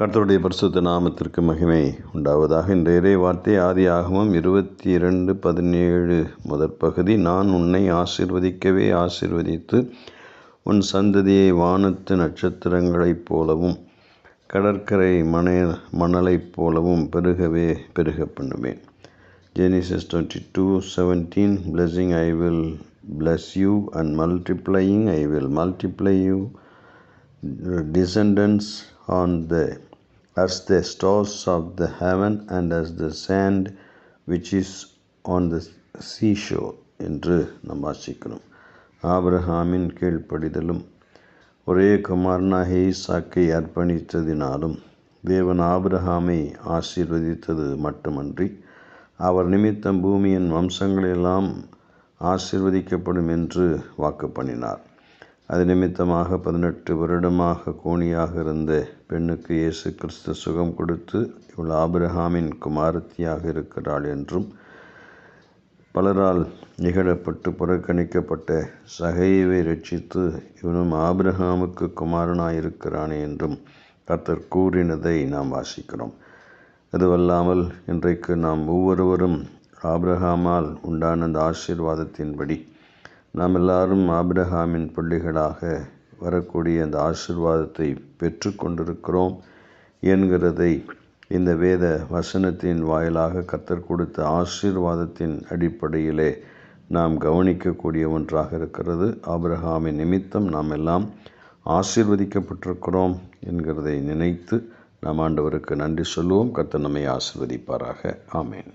கர்த்தருடைய பரிசுத்த நாமத்திற்கு மகிமை உண்டாவதாக. இந்த இறை வார்த்தை ஆதி ஆகமம் இருபத்தி இரண்டு பதினேழு முதற் பகுதி. நான் உன்னை ஆசிர்வதிக்கவே ஆசிர்வதித்து உன் சந்ததியை வானத்து நட்சத்திரங்களைப் போலவும் கடற்கரை மண மணலைப் போலவும் பெருகவே பெருக பண்ணுவேன். Genesis twenty two seventeen blessing I will bless you and multiplying I will multiply you descendants on the as the stars of the heaven and as the sand which is on the seashore என்று நம் வாசிக்கணும் ஆபிரஹாமின் கீழ்ப்படிதலும் ஒரே குமாரனாக ஈசாக்கை அர்ப்பணித்ததினாலும் தேவன் ஆபிரஹாமை ஆசீர்வதித்தது மட்டுமன்றி அவர் நிமித்தம் பூமியின் வம்சங்களெல்லாம் ஆசிர்வதிக்கப்படும் என்று வாக்கு பண்ணினார். அது நிமித்தமாக பதினெட்டு வருடமாக கோணியாக இருந்த பெண்ணுக்கு இயேசு கிறிஸ்து சுகம் கொடுத்து இவள் ஆபிரஹாமின் குமாரத்தியாக இருக்கிறாள் என்றும் பலரால் நிகழப்பட்டு புறக்கணிக்கப்பட்ட சகையவை ரட்சித்து இவனும் ஆபிரஹாமுக்கு குமாரனாயிருக்கிறானே என்றும் கர்த்தர் கூறினதை நாம் வாசிக்கிறோம். அதுவல்லாமல் இன்றைக்கு நாம் ஒவ்வொருவரும் ஆபிரஹாமால் உண்டான அந்த ஆசீர்வாதத்தின்படி நாம் எல்லாரும் ஆபிரஹாமின் பிள்ளைகளாக வரக்கூடிய அந்த ஆசிர்வாதத்தை பெற்று கொண்டிருக்கிறோம் என்கிறதை இந்த வேத வசனத்தின் வாயிலாக கத்தர் கொடுத்த ஆசீர்வாதத்தின் அடிப்படையிலே நாம் கவனிக்கக்கூடிய ஒன்றாக இருக்கிறது. ஆபிரஹாமின் நிமித்தம் நாம் எல்லாம் ஆசீர்வதிக்கப்பட்டிருக்கிறோம் என்கிறதை நினைத்து நாம் ஆண்டவருக்கு நன்றி சொல்லுவோம். கத்தர் நம்மை ஆசிர்வதிப்பாராக. ஆமேன்.